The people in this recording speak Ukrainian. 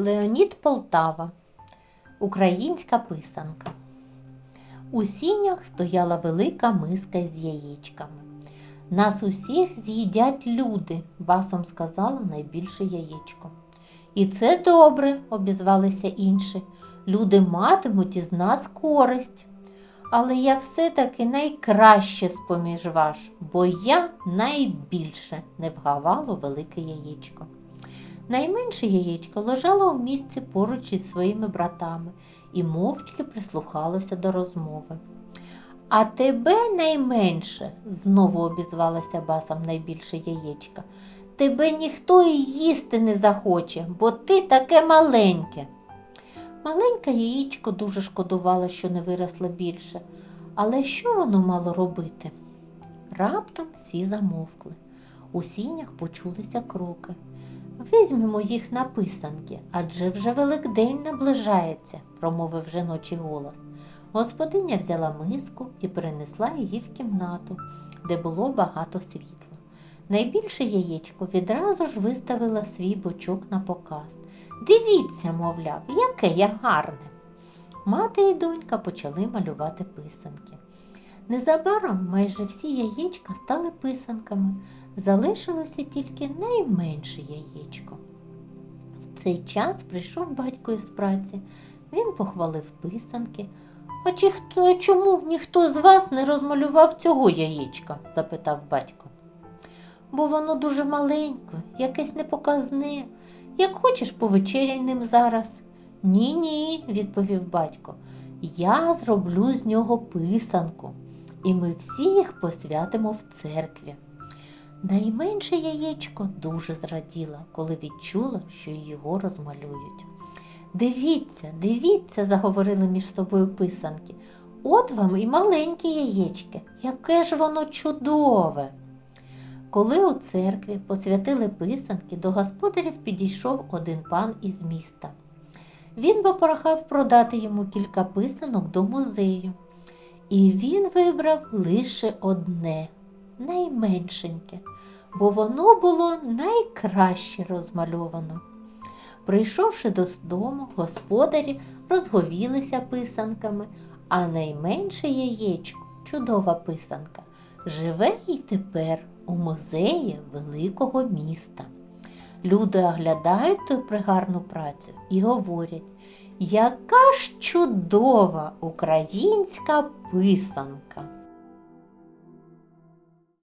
Леонід Полтава. Українська писанка. У сінях стояла велика миска з яєчками. Нас усіх з'їдять люди, басом сказала найбільше яєчко. І це добре, обізвалися інші. Люди матимуть із нас користь. Але я все-таки найкраще з-поміж ваш, бо я найбільше не вгавало велике яєчко. Найменше яєчко лежало у місці поруч із своїми братами і мовчки прислухалося до розмови. А тебе найменше, знову обізвалася басом найбільше яєчка. Тебе ніхто і їсти не захоче, бо ти таке маленьке. Маленьке яєчко дуже шкодувало, що не виросло більше. Але що воно мало робити? Раптом всі замовкли. У сінях почулися кроки. Візьмемо їх на писанки, адже вже Великдень наближається, промовив жіночий голос. Господиня взяла миску і перенесла її в кімнату, де було багато світла. Найбільше яєчко відразу ж виставила свій бочок на показ. Дивіться, мовляв, яке я гарне. Мати і донька почали малювати писанки. Незабаром майже всі яєчка стали писанками, залишилося тільки найменше яєчко. В цей час прийшов батько із праці. Він похвалив писанки. А чи хто чому ніхто з вас не розмалював цього яєчка? запитав батько. Бо воно дуже маленьке, якесь непоказне. Як хочеш, повечеряй ним зараз. Ні, ні, відповів батько. Я зроблю з нього писанку, і ми всі їх посвятимо в церкві. Найменше яєчко дуже зраділа, коли відчула, що його розмалюють. Дивіться, дивіться, заговорили між собою писанки. От вам і маленькі яєчки, яке ж воно чудове. Коли у церкві посвятили писанки, до господарів підійшов один пан із міста. Він попрохав продати йому кілька писанок до музею. І він вибрав лише одне, найменшеньке, бо воно було найкраще розмальовано. Прийшовши додому, господарі розговілися писанками, а найменше яєчко, чудова писанка, живе й тепер у музеї великого міста. Люди оглядають ту пригарну працю і говорять, яка ж чудова українська писанка.